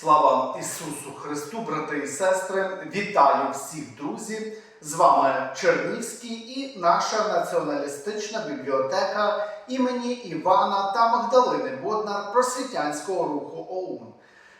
Слава Ісусу Христу, брати і сестри! Вітаю всіх друзів! З вами Чернівський і наша націоналістична бібліотека імені Івана та Магдалини Боднар просвітянського руху ОУН.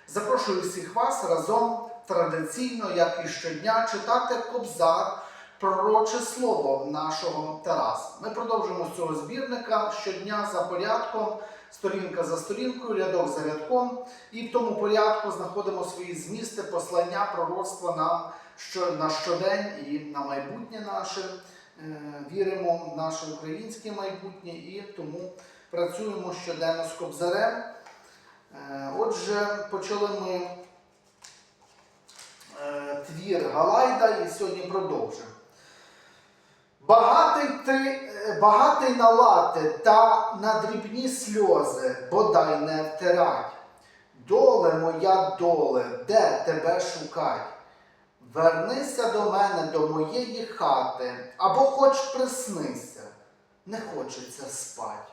Запрошую всіх вас разом традиційно, як і щодня, читати Кобзар, пророче слово нашого Тараса. Ми продовжуємо з цього збірника щодня за порядком, сторінка за сторінкою, рядок за рядком, і в тому порядку знаходимо свої змісти, послання, пророцтва нам на щодень і на майбутнє наше. Е, Віримо в наше українське майбутнє і тому працюємо щоденно з Кобзарем. Е, Отже, почали ми е, твір Галайда і сьогодні продовжимо. Багатий ти, е, багатий на лати та на дрібні сльози, бодай не втирать. Доле моя доле, де тебе шукать? Вернися до мене, до моєї хати, або хоч приснися, не хочеться спать.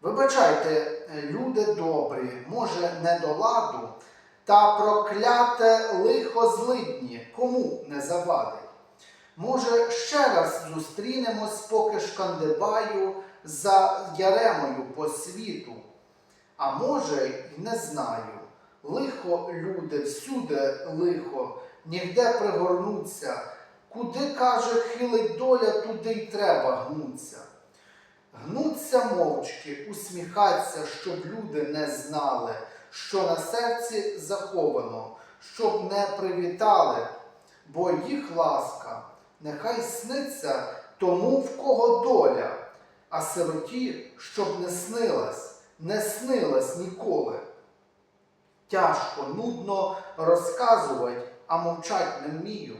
Вибачайте, е, люди добрі, може, не до ладу, та прокляте лихо злидні, кому не завадить. Може, ще раз зустрінемось, поки шкандибаю за Яремою по світу. А може, й не знаю. Лихо люди, всюди лихо, нігде пригорнуться. Куди, каже, хилить доля, туди й треба гнуться. Гнуться мовчки, усміхаться, щоб люди не знали, що на серці заховано, щоб не привітали, бо їх ласка нехай сниться тому, в кого доля, а сироті, щоб не снилась, не снилась ніколи. Тяжко, нудно розказувати, а мовчать не вмію.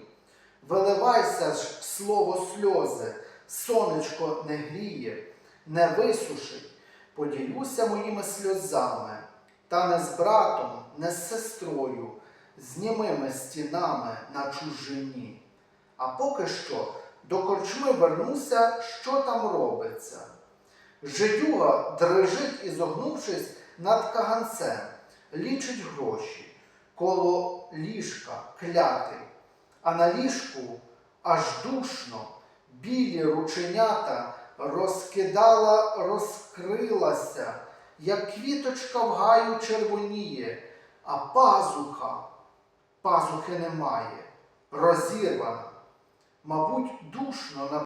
Виливайся ж слово сльози, сонечко не гріє, не висушить, поділюся моїми сльозами, та не з братом, не з сестрою, з німими стінами на чужині. А поки що до корчми вернуся, що там робиться. Жидюга дрижить і зогнувшись над каганцем, лічить гроші, коло ліжка клятий, а на ліжку аж душно, білі рученята розкидала, розкрилася, як квіточка в гаю червоніє, а пазуха, пазухи немає, розірвана. Мабуть, душно на